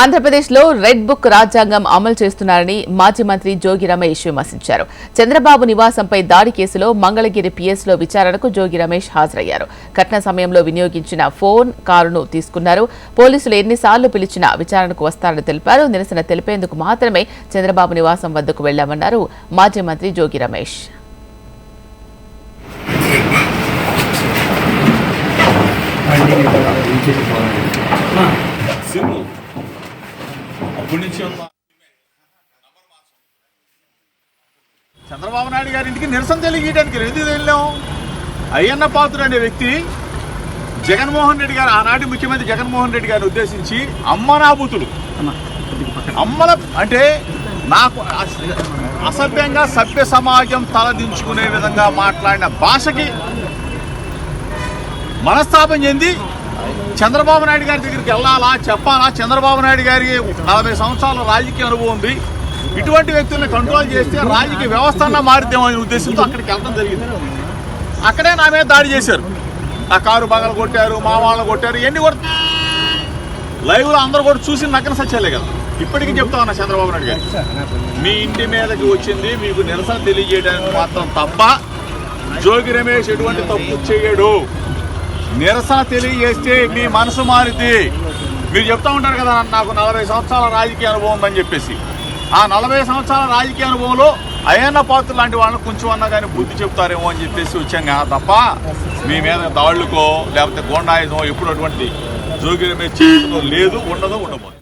ఆంధ్రప్రదేశ్లో red book రాజ్యాంగం అమలు చేస్తున్నారని మాజీ మంత్రి జోగి రమేష్ విమర్శించారు. చంద్రబాబు నివాసంపై దాడి కేసులో మంగళగిరి పిఎస్లో విచారణకు జోగి రమేష్ హాజరయ్యారు. ఘటన సమయంలో వినియోగించిన ఫోన్ కారును తీసుకున్నారు. పోలీసులు ఎన్నిసార్లు పిలిచినా విచారణకు వస్తారని తెలిపారు. నిరసన తెలిపేందుకు మాత్రమే చంద్రబాబు నివాసం వద్దకు వెళ్ళామన్నారు మాజీ మంత్రి జోగి రమేష్. నుంచి చంద్రబాబు నాయుడు గారి ఇంటికి నిరసన తెలియజేయడానికి ఎందుకు వెళ్ళాం? అయ్యన్న పాత్రుడు అనే వ్యక్తి జగన్మోహన్ రెడ్డి గారు ఆనాటి ముఖ్యమంత్రి జగన్మోహన్ రెడ్డి గారిని ఉద్దేశించి అమ్మ నాబూతులు అమ్మల అంటే నాకు అస- అసభ్యంగా సభ్య సమాజం తలదించుకునే విధంగా మాట్లాడిన భాషకి మనస్తాపం చెంది చంద్రబాబు నాయుడు గారి దగ్గరికి వెళ్ళాలా చెప్పాలా? చంద్రబాబు నాయుడు గారి నలభై సంవత్సరాల రాజకీయ అనుభవం ఉంది. ఇటువంటి వ్యక్తుల్ని కంట్రోల్ చేస్తే రాజకీయ వ్యవస్థ అన్న ఉద్దేశంతో అక్కడికి వెళ్ళడం జరిగింది. అక్కడే నా మీద దాడి చేశారు. నా కారు బగలు కొట్టారు మా వాళ్ళు కొట్టారు ఎన్ని కూడా లైవ్లో అందరూ కూడా చూసి నక్కన సత్యాలే కదా. ఇప్పటికీ చెప్తా ఉన్నా చంద్రబాబు నాయుడు గారు. మీ ఇంటి మీదకి వచ్చింది మీకు నిరసన తెలియజేయడానికి మాత్రం తప్ప జోగి రమేష్ ఎటువంటి తప్పు చేయడు. నిరసన తెలియజేస్తే మీ మనసు మారితే మీరు చెప్తా ఉంటారు కదా నాకు నలభై సంవత్సరాల రాజకీయ అనుభవం ఉందని చెప్పేసి. ఆ నలభై సంవత్సరాల రాజకీయ అనుభవంలో అయన్న పాత్ర లాంటి వాళ్ళని కొంచెం అన్నా కానీ బుద్ధి చెప్తారేమో అని చెప్పేసి వచ్చాం కదా తప్ప మీ మీద దాడులకో లేకపోతే గోండాయుధం ఎప్పుడు అటువంటి జోగి రమేష్ చేయడంలో లేదు ఉండదు ఉండబోదు.